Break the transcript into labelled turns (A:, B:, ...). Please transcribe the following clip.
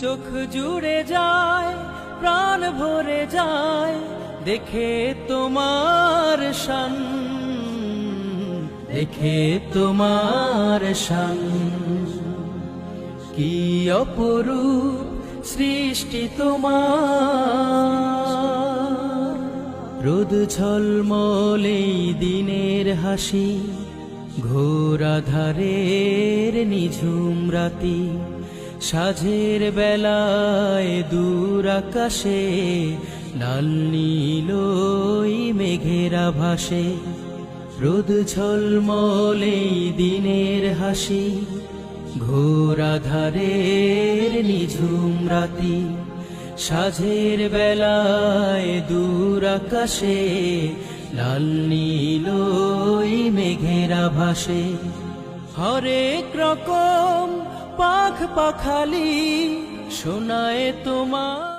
A: চোখ জুড়ে যায়, প্রাণ ভরে যায়, দেখে তোমার শান, দেখে তোমার শান। কি অপরূপ সৃষ্টি তোমার। রোদ ঝলমলে দিনের হাসি, ঘোর আধারের নিঝুম রাতি সাঝের বেলায় দূর আকাশে, লাল নীলই মেঘেরা ভাসে রোদ ঝলমলে দিনের হাসি, ঘোর আধারের নিঝুম রাতি। সাঝের বেলায় দূর আকাশে, লাল নীলই মেঘেরা ভাসে হরেক রকম পাখ পাখালি শোনায় তোমার